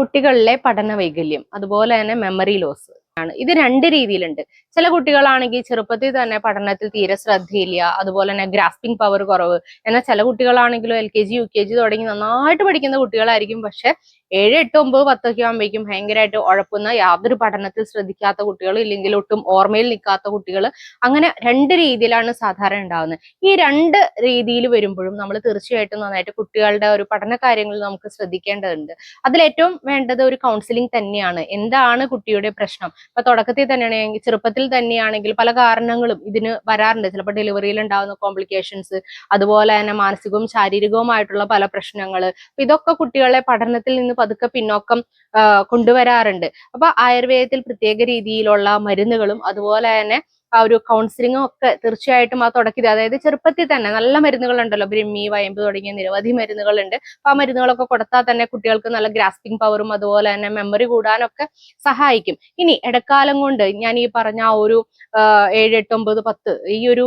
കുട്ടികളിലെ പഠന വൈകല്യം അതുപോലെ തന്നെ മെമ്മറി ലോസ് ആണ്. ഇത് രണ്ട് രീതിയിലുണ്ട്. ചില കുട്ടികളാണെങ്കിൽ ചെറുപ്പത്തിൽ തന്നെ പഠനത്തിൽ തീരെ ശ്രദ്ധയില്ല അതുപോലെ തന്നെ ഗ്രാസ്പിംഗ് പവർ കുറവ്. എന്നാൽ ചില കുട്ടികളാണെങ്കിലും L K G U K G തുടങ്ങി നന്നായിട്ട് പഠിക്കുന്ന കുട്ടികളായിരിക്കും. പക്ഷെ ഏഴ് എട്ട് ഒമ്പത് പത്തൊക്കെ ആകുമ്പോഴേക്കും ഭയങ്കരമായിട്ട് ഉഴപ്പുന്ന യാതൊരു പഠനത്തിൽ ശ്രദ്ധിക്കാത്ത കുട്ടികൾ ഇല്ലെങ്കിൽ ഒട്ടും ഓർമ്മയിൽ നിൽക്കാത്ത കുട്ടികൾ അങ്ങനെ രണ്ട് രീതിയിലാണ് സാധാരണ ഉണ്ടാവുന്നത്. ഈ രണ്ട് രീതിയിൽ വരുമ്പോഴും നമ്മൾ തീർച്ചയായിട്ടും നന്നായിട്ട് കുട്ടികളുടെ ഒരു പഠന കാര്യങ്ങൾ നമുക്ക് ശ്രദ്ധിക്കേണ്ടതുണ്ട്. അതിലേറ്റവും വേണ്ടത് ഒരു കൗൺസിലിംഗ് തന്നെയാണ്. എന്താണ് കുട്ടിയുടെ പ്രശ്നം? ഇപ്പൊ തുടക്കത്തിൽ തന്നെയാണെങ്കിൽ ചെറുപ്പത്തിൽ തന്നെയാണെങ്കിൽ പല കാരണങ്ങളും ഇതിന് വരാറുണ്ട്. ചിലപ്പോൾ ഡെലിവറിയിൽ ഉണ്ടാകുന്ന കോംപ്ലിക്കേഷൻസ് അതുപോലെ തന്നെ മാനസികവും ശാരീരികവുമായിട്ടുള്ള പല പ്രശ്നങ്ങൾ. ഇതൊക്കെ കുട്ടികളെ പഠനത്തിൽ നിന്ന് പതുക്കെ പിന്നോക്കം കൊണ്ടുവരാറുണ്ട്. അപ്പൊ ആയുർവേദത്തിൽ പ്രത്യേക രീതിയിലുള്ള മരുന്നുകളും അതുപോലെ തന്നെ ആ ഒരു കൗൺസിലിങ്ങും ഒക്കെ തീർച്ചയായിട്ടും ആ തുടക്കത്തിൽ അതായത് ചെറുപ്പത്തിൽ തന്നെ നല്ല മരുന്നുകളുണ്ടല്ലോ. ബ്രിമി വയമ്പ് തുടങ്ങിയ നിരവധി മരുന്നുകളുണ്ട്. അപ്പൊ ആ മരുന്നുകളൊക്കെ കൊടുത്താൽ തന്നെ കുട്ടികൾക്ക് നല്ല ഗ്രാസ്പിംഗ് പവറും അതുപോലെ തന്നെ മെമ്മറി കൂടാനൊക്കെ സഹായിക്കും. ഇനി ഇടക്കാലം കൊണ്ട് ഞാൻ ഈ പറഞ്ഞ ആ ഒരു ഏഴ് എട്ട് ഒമ്പത് പത്ത് ഈ ഒരു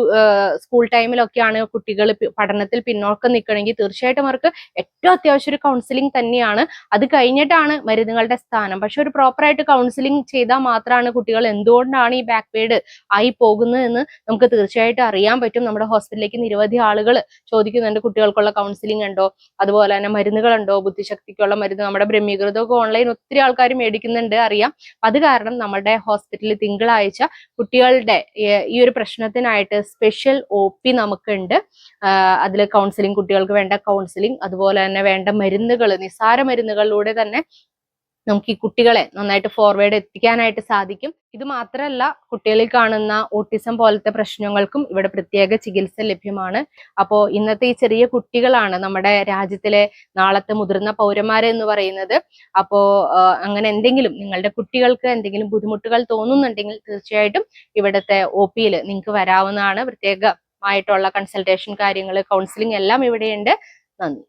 സ്കൂൾ ടൈമിലൊക്കെയാണ് കുട്ടികൾ പഠനത്തിൽ പിന്നോക്കം നിൽക്കണമെങ്കിൽ തീർച്ചയായിട്ടും അവർക്ക് ഏറ്റവും അത്യാവശ്യം ഒരു കൗൺസിലിംഗ് തന്നെയാണ്. അത് കഴിഞ്ഞിട്ടാണ് മരുന്നുകളുടെ സ്ഥാനം. പക്ഷെ ഒരു പ്രോപ്പറായിട്ട് കൗൺസിലിംഗ് ചെയ്താൽ മാത്രമാണ് കുട്ടികൾ എന്തുകൊണ്ടാണ് ഈ ബാക്ക് ബാക്ക്വേഡ് ആയി പോകുന്നത് എന്ന് നമുക്ക് തീർച്ചയായിട്ടും അറിയാൻ പറ്റും. നമ്മുടെ ഹോസ്പിറ്റലിലേക്ക് നിരവധി ആളുകൾ ചോദിക്കുന്നുണ്ട്. കുട്ടികൾക്കുള്ള കൗൺസിലിംഗ് ഉണ്ടോ? അതുപോലെ തന്നെ മരുന്നുകളുണ്ടോ? ബുദ്ധിശക്തിക്കുള്ള മരുന്ന്. നമ്മുടെ ബ്രഹ്മീകൃതമൊക്കെ ഓൺലൈൻ ഒത്തിരി ആൾക്കാർ മേടിക്കുന്നുണ്ട് അറിയാം. അത് കാരണം നമ്മുടെ ഹോസ്പിറ്റലിൽ തിങ്കളാഴ്ച കുട്ടികളുടെ ഈ ഒരു പ്രശ്നത്തിനായിട്ട് സ്പെഷ്യൽ ഒ പി നമുക്കുണ്ട്. അതിൽ കൗൺസിലിംഗ് കുട്ടികൾക്ക് വേണ്ട കൗൺസിലിംഗ് അതുപോലെ തന്നെ വേണ്ട മരുന്നുകൾ നിസ്സാര മരുന്നുകളിലൂടെ തന്നെ നമുക്ക് ഈ കുട്ടികളെ നന്നായിട്ട് ഫോർവേഡ് എത്തിക്കാനായിട്ട് സാധിക്കും. ഇത് മാത്രമല്ല കുട്ടികളിൽ കാണുന്ന ഓട്ടിസം പോലത്തെ പ്രശ്നങ്ങൾക്കും ഇവിടെ പ്രത്യേക ചികിത്സ ലഭ്യമാണ്. അപ്പോൾ ഇന്നത്തെ ഈ ചെറിയ കുട്ടികളാണ് നമ്മുടെ രാജ്യത്തിലെ നാളത്തെ മുതിർന്ന പൗരന്മാരെ എന്ന് പറയുന്നത്. അപ്പോൾ അങ്ങനെ എന്തെങ്കിലും നിങ്ങളുടെ കുട്ടികൾക്ക് എന്തെങ്കിലും ബുദ്ധിമുട്ടുകൾ തോന്നുന്നുണ്ടെങ്കിൽ തീർച്ചയായിട്ടും ഇവിടുത്തെ ഒ പിയിൽ നിങ്ങൾക്ക് വരാവുന്നതാണ്. പ്രത്യേകമായിട്ടുള്ള കൺസൾട്ടേഷൻ കാര്യങ്ങൾ കൗൺസിലിംഗ് എല്ലാം ഇവിടെയുണ്ട്. നന്ദി.